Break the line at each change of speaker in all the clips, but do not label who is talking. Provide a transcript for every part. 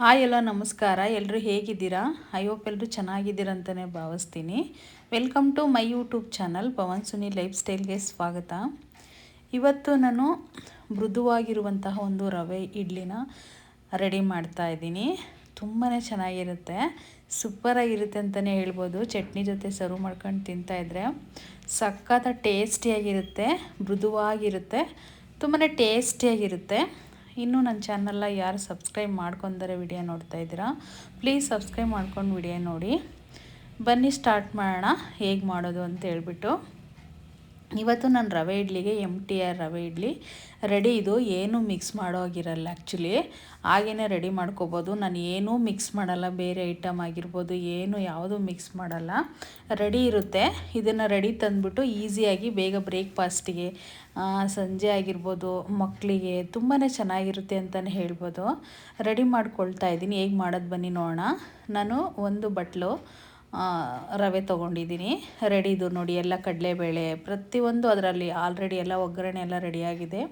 Hi ಎಲ್ಲ ನಮಸ್ಕಾರ. ಎಲ್ಲರೂ ಹೇಗಿದ್ದೀರಾ? ಐ ಹೋಪ್ ಎಲ್ಲರೂ ಚೆನ್ನಾಗಿದ್ದೀರಂತಲೇ ಭಾವಿಸ್ತೀನಿ. Welcome to my YouTube channel Pavan Suni life ಸ್ಟೈಲ್ಗೆ ಸ್ವಾಗತ. ಇವತ್ತು ನಾನು ಮೃದುವಾಗಿರುವಂತಹ ಒಂದು ರವೆ ಇಡ್ಲಿನ ರೆಡಿ ಮಾಡ್ತಾ ಇದ್ದೀನಿ. ತುಂಬಾ ಚೆನ್ನಾಗಿರುತ್ತೆ. ಸೂಪರಾಗಿರುತ್ತೆ ಅಂತಲೇ ಹೇಳ್ಬೋದು. ಚಟ್ನಿ ಜೊತೆ ಸರ್ವ್ ಮಾಡ್ಕೊಂಡು ತಿಂತಾಯಿದ್ರೆ ಸಖತ್ತ ಟೇಸ್ಟಿಯಾಗಿರುತ್ತೆ ಮೃದುವಾಗಿರುತ್ತೆ. ತುಂಬಾ ಟೇಸ್ಟಿಯಾಗಿರುತ್ತೆ ಇನ್ನೂ ನನ್ನ ಚಾನಲ್ನ ಯಾರು ಸಬ್ಸ್ಕ್ರೈಬ್ ಮಾಡ್ಕೊಂಡರೆ ವಿಡಿಯೋ ನೋಡ್ತಾ ಇದ್ದೀರಾ, ಪ್ಲೀಸ್ ಸಬ್ಸ್ಕ್ರೈಬ್ ಮಾಡ್ಕೊಂಡು ವಿಡಿಯೋ ನೋಡಿ. ಬನ್ನಿ ಸ್ಟಾರ್ಟ್ ಮಾಡೋಣ, ಹೇಗೆ ಮಾಡೋದು ಅಂತ ಹೇಳ್ಬಿಟ್ಟು. ಇವತ್ತು ನಾನು ರವೆ ಇಡ್ಲಿಗೆ ಎಂ ಟಿ ಆರ್ ರವೆ ಇಡ್ಲಿ. ರೆಡಿ ಇದು, ಏನು ಮಿಕ್ಸ್ ಮಾಡೋ ಆಗಿರಲ್ಲ ಆ್ಯಕ್ಚುಲಿ ಹಾಗೇ ರೆಡಿ ಮಾಡ್ಕೋಬೋದು. ನಾನು ಏನೂ ಮಿಕ್ಸ್ ಮಾಡಲ್ಲ, ಬೇರೆ ಐಟಮ್ ಆಗಿರ್ಬೋದು, ಏನು ಯಾವುದೂ ಮಿಕ್ಸ್ ಮಾಡಲ್ಲ. ರೆಡಿ ಇರುತ್ತೆ. ಇದನ್ನು ರೆಡಿ ತಂದುಬಿಟ್ಟು ಈಸಿಯಾಗಿ ಬೇಗ ಬ್ರೇಕ್ಫಾಸ್ಟಿಗೆ ಸಂಜೆ ಆಗಿರ್ಬೋದು ಮಕ್ಕಳಿಗೆ ತುಂಬಾ ಚೆನ್ನಾಗಿರುತ್ತೆ ಅಂತಲೇ ಹೇಳ್ಬೋದು. ರೆಡಿ ಮಾಡ್ಕೊಳ್ತಾ ಇದ್ದೀನಿ. ಹೇಗೆ ಮಾಡೋದು ಬನ್ನಿ ನೋಡೋಣ. ನಾನು ಒಂದು ಬಟ್ಲು ರವೆ ತೊಗೊಂಡಿದ್ದೀನಿ. ರೆಡಿದು ನೋಡಿ, ಎಲ್ಲ ಕಡಲೆಬೇಳೆ, ಪ್ರತಿಯೊಂದು ಅದರಲ್ಲಿ ಆಲ್ರೆಡಿ ಎಲ್ಲ ಒಗ್ಗರಣೆ ಎಲ್ಲ ರೆಡಿಯಾಗಿದೆ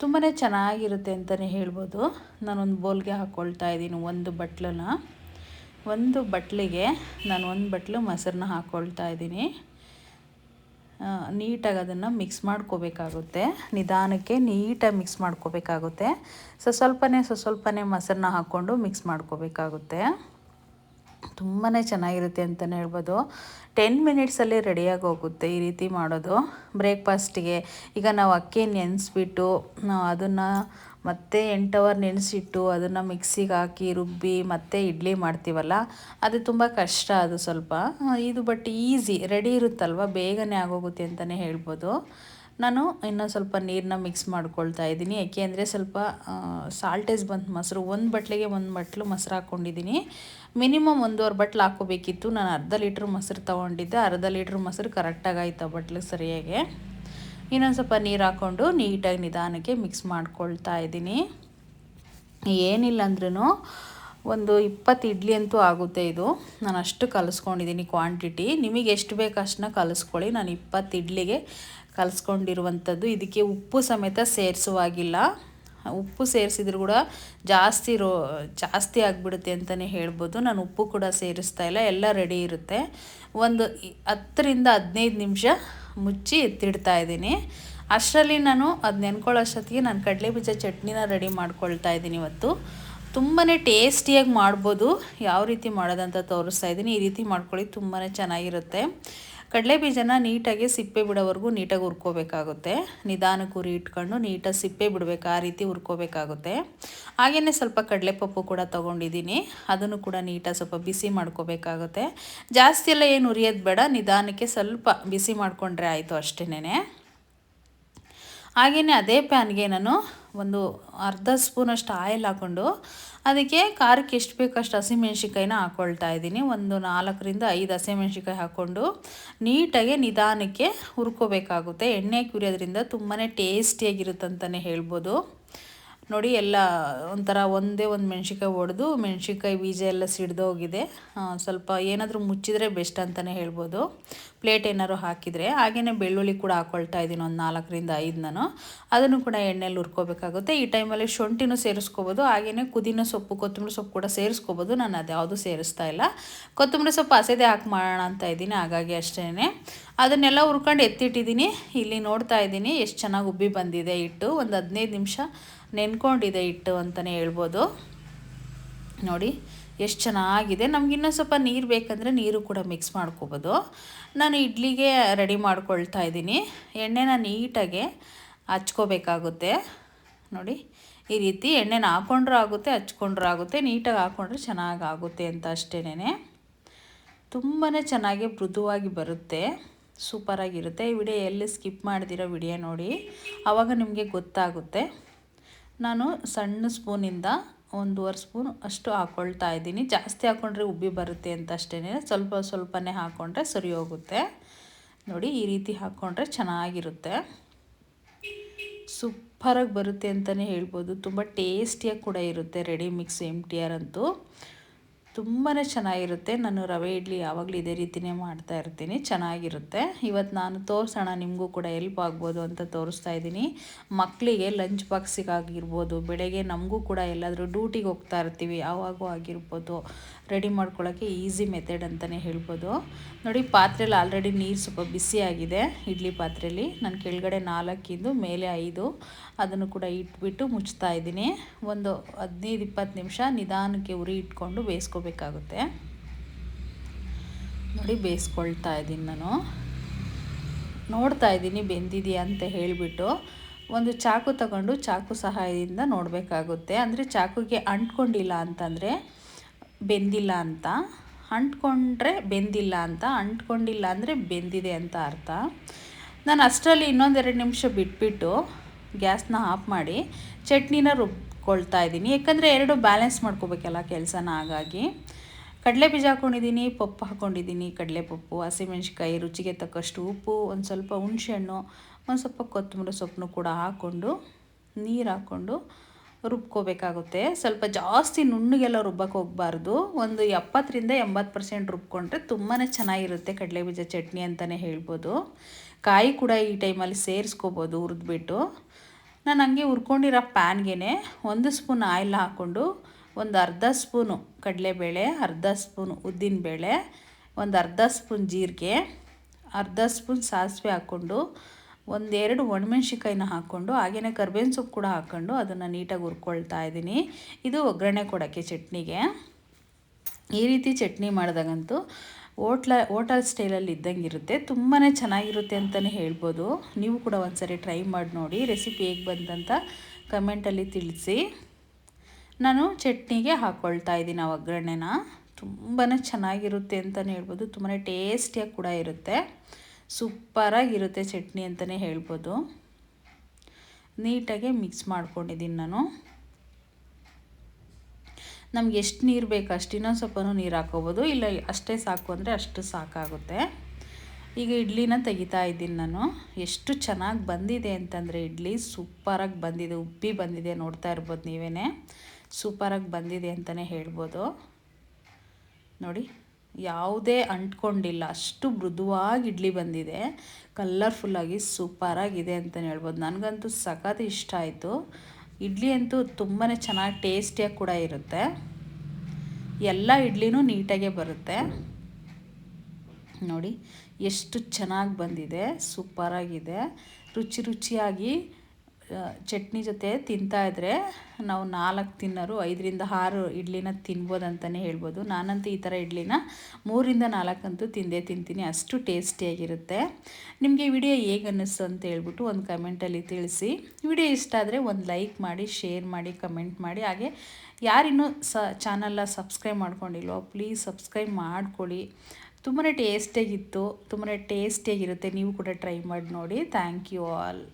ತುಂಬಾ ಚೆನ್ನಾಗಿರುತ್ತೆ ಅಂತಲೇ ಹೇಳ್ಬೋದು. ನಾನೊಂದು ಬೋಲ್ಗೆ ಹಾಕ್ಕೊಳ್ತಾ ಇದ್ದೀನಿ ಒಂದು ಬಟ್ಲನ್ನ. ಒಂದು ಬಟ್ಲಿಗೆ ನಾನು ಒಂದು ಬಟ್ಲು ಮೊಸರನ್ನ ಹಾಕ್ಕೊಳ್ತಾ ಇದ್ದೀನಿ. ನೀಟಾಗಿ ಅದನ್ನು ಮಿಕ್ಸ್ ಮಾಡ್ಕೋಬೇಕಾಗುತ್ತೆ. ನಿಧಾನಕ್ಕೆ ನೀಟಾಗಿ ಮಿಕ್ಸ್ ಮಾಡ್ಕೋಬೇಕಾಗುತ್ತೆ. ಸೊ, ಸ್ವಲ್ಪನೇ ಸ್ವಲ್ಪನೇ ಮೊಸರನ್ನ ಹಾಕ್ಕೊಂಡು ಮಿಕ್ಸ್ ಮಾಡ್ಕೋಬೇಕಾಗುತ್ತೆ. ತುಂಬಾ ಚೆನ್ನಾಗಿರುತ್ತೆ ಅಂತಲೇ ಹೇಳ್ಬೋದು. ಟೆನ್ ಮಿನಿಟ್ಸಲ್ಲಿ ರೆಡಿಯಾಗಿ ಹೋಗುತ್ತೆ ಈ ರೀತಿ ಮಾಡೋದು. ಬ್ರೇಕ್ಫಾಸ್ಟಿಗೆ ಈಗ ನಾವು ಅಕ್ಕಿ ನೆನೆಸ್ಬಿಟ್ಟು ಅದನ್ನು ಮತ್ತೆ ಎಂಟು ಅವರ್ ನೆನೆಸಿಟ್ಟು ಅದನ್ನು ಮಿಕ್ಸಿಗೆ ಹಾಕಿ, ರುಬ್ಬಿ ಮತ್ತೆ ಇಡ್ಲಿ ಮಾಡ್ತೀವಲ್ಲ, ಅದು ತುಂಬ ಕಷ್ಟ ಅದು ಸ್ವಲ್ಪ. ಇದು ಬಟ್ ಈಸಿ ರೆಡಿ ಇರುತ್ತಲ್ವ? ಬೇಗನೆ ಆಗೋಗುತ್ತೆ ಅಂತಲೇ ಹೇಳ್ಬೋದು. ನಾನು ಇನ್ನೂ ಸ್ವಲ್ಪ ನೀರನ್ನ ಮಿಕ್ಸ್ ಮಾಡ್ಕೊಳ್ತಾ ಇದ್ದೀನಿ. ಏಕೆಂದರೆ ಸ್ವಲ್ಪ ಸಾಲ್ಟೇಜ್ ಬಂತು ಮೊಸರು, ಒಂದು ಬಟ್ಲಿಗೆ ಒಂದು ಬಟ್ಲು ಮೊಸರು ಹಾಕ್ಕೊಂಡಿದ್ದೀನಿ ಮಿನಿಮಮ್ ಒಂದೂವರೆ ಬಟ್ಲು ಹಾಕೋಬೇಕಿತ್ತು. ನಾನು ಅರ್ಧ ಲೀಟ್ರ್ ಮೊಸರು ತೊಗೊಂಡಿದ್ದೆ. ಅರ್ಧ ಲೀಟ್ರ್ ಮೊಸರು ಕರೆಕ್ಟಾಗಿ ಆಯ್ತು ಬಟ್ಲು ಸರಿಯಾಗಿ. ಇನ್ನೊಂದು ಸ್ವಲ್ಪ ನೀರು ಹಾಕ್ಕೊಂಡು ನೀಟಾಗಿ ನಿಧಾನಕ್ಕೆ ಮಿಕ್ಸ್ ಮಾಡ್ಕೊಳ್ತಾ ಇದ್ದೀನಿ. ಏನಿಲ್ಲ ಅಂದ್ರೂ ಒಂದು ಇಪ್ಪತ್ತು ಇಡ್ಲಿ ಅಂತೂ ಆಗುತ್ತೆ ಇದು. ನಾನು ಅಷ್ಟು ಕಲಿಸ್ಕೊಂಡಿದ್ದೀನಿ ಕ್ವಾಂಟಿಟಿ. ನಿಮಗೆ ಎಷ್ಟು ಬೇಕು ಅಷ್ಟನ್ನ ಕಲಿಸ್ಕೊಳ್ಳಿ. ನಾನು ಇಪ್ಪತ್ತು ಇಡ್ಲಿಗೆ ಕಲಿಸ್ಕೊಂಡಿರುವಂಥದ್ದು. ಇದಕ್ಕೆ ಉಪ್ಪು ಸಮೇತ ಸೇರಿಸುವಾಗಿಲ್ಲ. ಉಪ್ಪು ಸೇರಿಸಿದ್ರು ಕೂಡ ಜಾಸ್ತಿ ರೋ, ಜಾಸ್ತಿ ಆಗಿಬಿಡುತ್ತೆ ಅಂತಲೇ ಹೇಳ್ಬೋದು. ನಾನು ಉಪ್ಪು ಕೂಡ ಸೇರಿಸ್ತಾ ಇಲ್ಲ, ಎಲ್ಲ ರೆಡಿ ಇರುತ್ತೆ. ಒಂದು ಹತ್ತರಿಂದ ಹದಿನೈದು ನಿಮಿಷ ಮುಚ್ಚಿ ಎತ್ತಿಡ್ತಾ ಇದ್ದೀನಿ. ಅಷ್ಟರಲ್ಲಿ ನಾನು ಅದು ನೆನ್ಕೊಳ್ಳೋ ಅಷ್ಟೊತ್ತಿಗೆ ನಾನು ಕಡಲೆ ಬೀಜ ಚಟ್ನಿನ ರೆಡಿ ಮಾಡ್ಕೊಳ್ತಾ ಇದ್ದೀನಿ ಇವತ್ತು. ತುಂಬಾ ಟೇಸ್ಟಿಯಾಗಿ ಮಾಡ್ಬೋದು. ಯಾವ ರೀತಿ ಮಾಡೋದಂತ ತೋರಿಸ್ತಾ ಇದ್ದೀನಿ. ಈ ರೀತಿ ಮಾಡ್ಕೊಳ್ಳಿ ತುಂಬಾ ಚೆನ್ನಾಗಿರುತ್ತೆ. ಕಡಲೆ ಬೀಜನ ನೀಟಾಗಿ ಸಿಪ್ಪೆ ಬಿಡೋವರೆಗೂ ನೀಟಾಗಿ ಹುರ್ಕೋಬೇಕಾಗುತ್ತೆ. ನಿಧಾನಕ್ಕೆ ಉರಿ ಇಟ್ಕೊಂಡು ನೀಟಾಗಿ ಸಿಪ್ಪೆ ಬಿಡಬೇಕು, ಆ ರೀತಿ ಹುರ್ಕೋಬೇಕಾಗುತ್ತೆ. ಹಾಗೆಯೇ ಸ್ವಲ್ಪ ಕಡಲೆಪಪ್ಪು ಕೂಡ ತೊಗೊಂಡಿದ್ದೀನಿ. ಅದನ್ನು ಕೂಡ ನೀಟಾಗಿ ಸ್ವಲ್ಪ ಬಿಸಿ ಮಾಡ್ಕೋಬೇಕಾಗುತ್ತೆ. ಜಾಸ್ತಿ ಎಲ್ಲ ಏನು ಉರಿಯೋದು ಬೇಡ, ನಿಧಾನಕ್ಕೆ ಸ್ವಲ್ಪ ಬಿಸಿ ಮಾಡಿಕೊಂಡ್ರೆ ಆಯಿತು ಅಷ್ಟೇನೆ ಹಾಗೆಯೇ ಅದೇ ಪ್ಯಾನ್ಗೆ ನಾನು ಒಂದು ಅರ್ಧ ಸ್ಪೂನಷ್ಟು ಆಯಿಲ್ ಹಾಕ್ಕೊಂಡು ಅದಕ್ಕೆ ಖಾರಕ್ಕೆ ಎಷ್ಟು ಬೇಕಷ್ಟು ಅಷ್ಟು ಹಸಿಮೆಣ್ಸಿಕಾಯಿನ ಹಾಕ್ಕೊಳ್ತಾ ಇದ್ದೀನಿ. ಒಂದು ನಾಲ್ಕರಿಂದ ಐದು ಹಸಿಮೆಣ್ಸಿಕಾಯಿ ಹಾಕ್ಕೊಂಡು ನೀಟಾಗಿ ನಿಧಾನಕ್ಕೆ ಹುರ್ಕೋಬೇಕಾಗುತ್ತೆ. ಎಣ್ಣೆ ಕುರಿಯೋದ್ರಿಂದ ತುಂಬಾ ಟೇಸ್ಟಿಯಾಗಿರುತ್ತಂತಲೇ ಹೇಳ್ಬೋದು. ನೋಡಿ ಎಲ್ಲ ಒಂಥರ ಒಂದೇ ಒಂದು ಮೆಣ್ಸಿಕಾಯಿ ಒಡೆದು ಮೆಣ್ಸಿಕಾಯಿ ಬೀಜ ಎಲ್ಲ ಸಿಡ್ದೋಗಿದೆ ಸ್ವಲ್ಪ ಏನಾದರೂ ಮುಚ್ಚಿದರೆ ಬೆಸ್ಟ್ ಅಂತಲೇ ಹೇಳ್ಬೋದು. ಪ್ಲೇಟ್ ಏನಾದ್ರು ಹಾಕಿದರೆ ಹಾಗೆಯೇ ಬೆಳ್ಳುಳ್ಳಿ ಕೂಡ ಹಾಕ್ಕೊಳ್ತಾ ಇದ್ದೀನಿ ಒಂದು ನಾಲ್ಕರಿಂದ ಐದು ನಾನು. ಅದನ್ನು ಕೂಡ ಎಣ್ಣೆಯಲ್ಲಿ ಹುರ್ಕೋಬೇಕಾಗುತ್ತೆ. ಈ ಟೈಮಲ್ಲಿ ಶುಂಠಿನೂ ಸೇರಿಸ್ಕೋಬೋದು ಹಾಗೆಯೇ ಕುದಿನ ಸೊಪ್ಪು, ಕೊತ್ತಂಬರಿ ಸೊಪ್ಪು ಕೂಡ ಸೇರಿಸ್ಕೋಬೋದು. ನಾನು ಅದು ಯಾವುದೂ ಸೇರಿಸ್ತಾ ಇಲ್ಲ. ಕೊತ್ತಂಬರಿ ಸೊಪ್ಪು ಹಸೆದೇ ಹಾಕಿ ಮಾಡೋಣ ಅಂತ ಇದ್ದೀನಿ, ಹಾಗಾಗಿ ಅಷ್ಟೇ ಅದನ್ನೆಲ್ಲ ಹುರ್ಕೊಂಡು ಎತ್ತಿಟ್ಟಿದ್ದೀನಿ. ಇಲ್ಲಿ ನೋಡ್ತಾ ಇದ್ದೀನಿ, ಎಷ್ಟು ಚೆನ್ನಾಗಿ ಉಬ್ಬಿ ಬಂದಿದೆ ಇಟ್ಟು ಒಂದು ಹದಿನೈದು ನಿಮಿಷ ನೆನ್ಕೊಂಡಿದೆ ಹಿಟ್ಟು ಅಂತಲೇ ಹೇಳ್ಬೋದು. ನೋಡಿ, ಎಷ್ಟು ಚೆನ್ನಾಗಿದೆ. ನಮ್ಗೆ ಇನ್ನೂ ಸ್ವಲ್ಪ ನೀರು ಬೇಕಂದರೆ ನೀರು ಕೂಡ ಮಿಕ್ಸ್ ಮಾಡ್ಕೋಬೋದು. ನಾನು ಇಡ್ಲಿಗೆ ರೆಡಿ ಮಾಡ್ಕೊಳ್ತಾ ಇದ್ದೀನಿ. ಎಣ್ಣೆನ ನೀಟಾಗೆ ಹಚ್ಕೋಬೇಕಾಗುತ್ತೆ. ನೋಡಿ, ಈ ರೀತಿ ಎಣ್ಣೆನ ಹಾಕ್ಕೊಂಡ್ರೂ ಆಗುತ್ತೆ, ಹಚ್ಕೊಂಡ್ರೂ ಆಗುತ್ತೆ. ನೀಟಾಗಿ ಹಾಕ್ಕೊಂಡ್ರೆ ಚೆನ್ನಾಗಿ ಆಗುತ್ತೆ ಅಂತ ಅಷ್ಟೇನೆ ತುಂಬಾ ಚೆನ್ನಾಗಿ ಮೃದುವಾಗಿ ಬರುತ್ತೆ. ಸೂಪರಾಗಿರುತ್ತೆ. ಈ ವಿಡಿಯೋ ಎಲ್ಲಿ ಸ್ಕಿಪ್ ಮಾಡಿದಿರೋ ವಿಡಿಯೋ ನೋಡಿ. ಆವಾಗ ನಿಮಗೆ ಗೊತ್ತಾಗುತ್ತೆ. ನಾನು ಸಣ್ಣ ಸ್ಪೂನಿಂದ ಒಂದೂವರೆ ಸ್ಪೂನ್ ಅಷ್ಟು ಹಾಕ್ಕೊಳ್ತಾ ಇದ್ದೀನಿ. ಜಾಸ್ತಿ ಹಾಕ್ಕೊಂಡ್ರೆ ಉಬ್ಬಿ ಬರುತ್ತೆ ಅಂತ ಅಷ್ಟೇ ಸ್ವಲ್ಪ ಸ್ವಲ್ಪನೇ ಹಾಕ್ಕೊಂಡ್ರೆ ಸರಿ ಹೋಗುತ್ತೆ. ನೋಡಿ, ಈ ರೀತಿ ಹಾಕ್ಕೊಂಡ್ರೆ ಚೆನ್ನಾಗಿರುತ್ತೆ. ಸೂಪರಾಗಿ ಬರುತ್ತೆ ಅಂತಲೇ ಹೇಳ್ಬೋದು. ತುಂಬ ಟೇಸ್ಟಿಯಾಗಿ ಕೂಡ ಇರುತ್ತೆ ready mix M T R ಅಂತೂ. ತುಂಬಾ ಚೆನ್ನಾಗಿರುತ್ತೆ. ನಾನು ರವೆ ಇಡ್ಲಿ ಯಾವಾಗಲೂ ಇದೇ ರೀತಿಯೇ ಮಾಡ್ತಾ ಇರ್ತೀನಿ. ಚೆನ್ನಾಗಿರುತ್ತೆ. ಇವತ್ತು ನಾನು ತೋರಿಸೋಣ, ನಿಮಗೂ ಕೂಡ ಎಲ್ಪ್ ಆಗ್ಬೋದು ಅಂತ ತೋರಿಸ್ತಾ ಇದ್ದೀನಿ. ಮಕ್ಕಳಿಗೆ ಲಂಚ್ ಬಾಕ್ಸಿಗಾಗಿರ್ಬೋದು ಬೆಳಗ್ಗೆ ನಮಗೂ ಕೂಡ ಎಲ್ಲಾದರೂ ಡ್ಯೂಟಿಗೆ ಹೋಗ್ತಾ ಇರ್ತೀವಿ ಆವಾಗೂ ಆಗಿರ್ಬೋದು. ರೆಡಿ ಮಾಡ್ಕೊಳ್ಳೋಕ್ಕೆ ಈಸಿ ಮೆಥಡ್ ಅಂತಲೇ ಹೇಳ್ಬೋದು. ನೋಡಿ ಪಾತ್ರೆಯಲ್ಲಿ ಆಲ್ರೆಡಿ ನೀರು ಸ್ವಲ್ಪ ಬಿಸಿಯಾಗಿದೆ ಇಡ್ಲಿ ಪಾತ್ರೆಯಲ್ಲಿ ನಾನು ಕೆಳಗಡೆ ನಾಲ್ಕಿಂದು, ಮೇಲೆ ಐದು ಅದನ್ನು ಕೂಡ ಇಟ್ಬಿಟ್ಟು ಮುಚ್ತಾ ಇದ್ದೀನಿ. ಒಂದು ಹದಿನೈದು, ಇಪ್ಪತ್ತು ನಿಮಿಷ ನಿಧಾನಕ್ಕೆ ಉರಿ ಇಟ್ಕೊಂಡು ಬೇಯಿಸ್ಕೋಬೇಕಾಗುತ್ತೆ. ನೋಡಿ, ಬೇಯಿಸ್ಕೊಳ್ತಾ ಇದ್ದೀನಿ ನಾನು. ನೋಡ್ತಾ ಇದ್ದೀನಿ, ಬೆಂದಿದೆಯಾ ಅಂತ ಹೇಳಿಬಿಟ್ಟು. ಒಂದು ಚಾಕು ತಗೊಂಡು ಚಾಕು ಸಹಾಯದಿಂದ ನೋಡಬೇಕಾಗುತ್ತೆ. ಅಂದರೆ ಚಾಕುಗೆ ಅಂಟ್ಕೊಂಡಿಲ್ಲ ಅಂತಂದರೆ ಬೆಂದಿಲ್ಲ ಅಂತ. ಅಂಟ್ಕೊಂಡ್ರೆ ಬೆಂದಿಲ್ಲ ಅಂತ. ಅಂಟ್ಕೊಂಡಿಲ್ಲ ಅಂದರೆ ಬೆಂದಿದೆ ಅಂತ ಅರ್ಥ. ನಾನು ಅಷ್ಟರಲ್ಲಿ ಇನ್ನೊಂದೆರಡು ನಿಮಿಷ ಬಿಟ್ಬಿಟ್ಟು ಗ್ಯಾಸ್ನ ಆಫ್ ಮಾಡಿ ಚಟ್ನಿನ ರುಬ್ಕೊಳ್ತಾ ಇದ್ದೀನಿ. ಯಾಕಂದರೆ ಎರಡು ಬ್ಯಾಲೆನ್ಸ್ ಮಾಡ್ಕೋಬೇಕಲ್ಲ ಕೆಲಸನ ಹಾಗಾಗಿ. ಕಡಲೆ ಬೀಜ ಹಾಕ್ಕೊಂಡಿದ್ದೀನಿ ಪಪ್ಪು ಹಾಕ್ಕೊಂಡಿದ್ದೀನಿ ಕಡಲೆಪಪ್ಪು ಹಸಿಮೆಣ್ಸಿಕಾಯಿ ರುಚಿಗೆ ತಕ್ಕಷ್ಟು ಉಪ್ಪು, ಒಂದು ಸ್ವಲ್ಪ ಹುಣಸೆಹಣ್ಣು, ಒಂದು ಸ್ವಲ್ಪ ಕೊತ್ತಂಬರಿ ಸೊಪ್ಪನ್ನು ಕೂಡ ಹಾಕ್ಕೊಂಡು ನೀರು ಹಾಕ್ಕೊಂಡು ರುಬ್ಕೋಬೇಕಾಗುತ್ತೆ. ಸ್ವಲ್ಪ ಜಾಸ್ತಿ ನುಣ್ಣಗೆಲ್ಲ ರುಬ್ಬಕ್ಕೆ ಹೋಗಬಾರ್ದು. ಒಂದು ಎಪ್ಪತ್ತರಿಂದ ಎಂಬತ್ತು ಪರ್ಸೆಂಟ್ ರುಬ್ಕೊಂಡ್ರೆ ತುಂಬಾ ಚೆನ್ನಾಗಿರುತ್ತೆ ಕಡಲೆಬೀಜ ಚಟ್ನಿ ಅಂತಲೇ ಹೇಳ್ಬೋದು. ಕಾಯಿ ಕೂಡ ಈ ಟೈಮಲ್ಲಿ ಸೇರಿಸ್ಕೋಬೋದು ಹುರಿದ್ಬಿಟ್ಟು. ನಾನು ಹಂಗೆ ಹುರ್ಕೊಂಡಿರೋ ಪ್ಯಾನ್ಗೆ ಒಂದು ಸ್ಪೂನ್ ಆಯಿಲ್ ಹಾಕ್ಕೊಂಡು ಒಂದು ಅರ್ಧ ಸ್ಪೂನು ಕಡಲೆಬೇಳೆ, ಅರ್ಧ ಸ್ಪೂನು ಉದ್ದಿನಬೇಳೆ, ಒಂದು ಅರ್ಧ ಸ್ಪೂನ್ ಜೀರಿಗೆ, ಅರ್ಧ ಸ್ಪೂನ್ ಸಾಸಿವೆ ಹಾಕ್ಕೊಂಡು ಒಂದೆರಡು ಒಣಮೆಣ್ಸಿಕಾಯಿನ ಹಾಕ್ಕೊಂಡು ಹಾಗೆಯೇ ಕರ್ಬೇವಿನ ಸೊಪ್ಪು ಕೂಡ ಹಾಕ್ಕೊಂಡು ಅದನ್ನು ನೀಟಾಗಿ ಹುರ್ಕೊಳ್ತಾ ಇದ್ದೀನಿ. ಇದು ಒಗ್ಗರಣೆ ಕೊಡೋಕ್ಕೆ ಚಟ್ನಿಗೆ. ಈ ರೀತಿ ಚಟ್ನಿ ಮಾಡಿದಾಗಂತೂ ಓಟ್ಲ ಓಟಲ್ ಸ್ಟೈಲಲ್ಲಿ ಇದ್ದಂಗೆ ಇರುತ್ತೆ ತುಂಬಾ ಚೆನ್ನಾಗಿರುತ್ತೆ ಅಂತಲೇ ಹೇಳ್ಬೋದು. ನೀವು ಕೂಡ ಒಂದ್ಸರಿ ಟ್ರೈ ಮಾಡಿ ನೋಡಿ. ರೆಸಿಪಿ ಹೇಗೆ ಬಂತಂತ ಕಮೆಂಟಲ್ಲಿ ತಿಳಿಸಿ. ನಾನು ಚಟ್ನಿಗೆ ಹಾಕ್ಕೊಳ್ತಾ ಇದ್ದೀನಿ ಆ ಒಗ್ಗರಣೆನ. ತುಂಬಾ ಚೆನ್ನಾಗಿರುತ್ತೆ ಅಂತಲೇ ಹೇಳ್ಬೋದು. ತುಂಬಾ ಟೇಸ್ಟಿಯಾಗಿ ಕೂಡ ಇರುತ್ತೆ. ಸೂಪರಾಗಿರುತ್ತೆ ಚಟ್ನಿ ಅಂತಲೇ ಹೇಳ್ಬೋದು. ನೀಟಾಗಿ ಮಿಕ್ಸ್ ಮಾಡ್ಕೊಂಡಿದ್ದೀನಿ ನಾನು. ನಮ್ಗೆ ಎಷ್ಟು ನೀರು ಬೇಕು ಅಷ್ಟು ಇನ್ನೊಂದು ಸ್ವಲ್ಪನೂ ನೀರು ಹಾಕೋಬೋದು ಇಲ್ಲ, ಅಷ್ಟೇ ಸಾಕು ಅಂದರೆ ಅಷ್ಟು ಸಾಕಾಗುತ್ತೆ. ಈಗ ಇಡ್ಲಿನ ತೆಗಿತಾ ಇದ್ದೀನಿ ನಾನು. ಎಷ್ಟು ಚೆನ್ನಾಗಿ ಬಂದಿದೆ ಅಂತಂದರೆ ಇಡ್ಲಿ ಸೂಪರಾಗಿ ಬಂದಿದೆ. ಉಬ್ಬಿ ಬಂದಿದೆ ನೋಡ್ತಾ ಇರ್ಬೋದು ನೀವೇ ಸೂಪರಾಗಿ ಬಂದಿದೆ ಅಂತಲೇ ಹೇಳ್ಬೋದು. ನೋಡಿ. ಯಾವುದೇ ಅಂಟ್ಕೊಂಡಿಲ್ಲ. ಅಷ್ಟು ಮೃದುವಾಗಿ ಇಡ್ಲಿ ಬಂದಿದೆ. ಕಲ್ಲರ್ಫುಲ್ಲಾಗಿ ಸೂಪರಾಗಿದೆ ಅಂತಲೇ ಹೇಳ್ಬೋದು. ನನಗಂತೂ ಸಖತ್ ಇಷ್ಟ ಆಯಿತು. ಇಡ್ಲಿ ಅಂತೂ ತುಂಬಾ ಚೆನ್ನಾಗಿ ಟೇಸ್ಟಿಯಾಗಿ ಕೂಡ ಇರುತ್ತೆ. ಎಲ್ಲ ಇಡ್ಲಿನೂ ನೀಟಾಗೆ ಬರುತ್ತೆ. ನೋಡಿ, ಎಷ್ಟು ಚೆನ್ನಾಗಿ ಬಂದಿದೆ. ಸೂಪರಾಗಿದೆ ರುಚಿ ರುಚಿಯಾಗಿ ಚಟ್ನಿ ಜೊತೆ ತಿಂತಾಯಿದ್ರೆ ನಾವು ನಾಲ್ಕು ತಿನ್ನೋರು, ಐದರಿಂದ ಆರು ಇಡ್ಲಿನ ತಿನ್ಬೋದು ಅಂತಲೇ ಹೇಳ್ಬೋದು. ನಾನಂತೂ ಈ ಥರ ಇಡ್ಲಿನ ಮೂರಿಂದ ನಾಲ್ಕಂತೂ ತಿಂದೇ ತಿಂತೀನಿ. ಅಷ್ಟು ಟೇಸ್ಟಿಯಾಗಿರುತ್ತೆ. ನಿಮಗೆ ವಿಡಿಯೋ ಹೇಗೆ ಅನ್ನಿಸ್ತು ಅಂತ ಹೇಳ್ಬಿಟ್ಟು ಒಂದು ಕಮೆಂಟಲ್ಲಿ ತಿಳಿಸಿ. ವಿಡಿಯೋ ಇಷ್ಟ ಆದರೆ ಒಂದು ಲೈಕ್ ಮಾಡಿ, ಶೇರ್ ಮಾಡಿ, ಕಮೆಂಟ್ ಮಾಡಿ. ಹಾಗೆ ಯಾರಿನ್ನೂ ಸ, ಚಾನಲ್ನ ಸಬ್ಸ್ಕ್ರೈಬ್ ಮಾಡ್ಕೊಂಡಿಲ್ವೋ, ಪ್ಲೀಸ್ ಸಬ್ಸ್ಕ್ರೈಬ್ ಮಾಡ್ಕೊಳ್ಳಿ. ತುಂಬಾ ಟೇಸ್ಟಿಯಾಗಿತ್ತು. ತುಂಬಾ ಟೇಸ್ಟಿಯಾಗಿರುತ್ತೆ. ನೀವು ಕೂಡ ಟ್ರೈ ಮಾಡಿ ನೋಡಿ. Thank you all.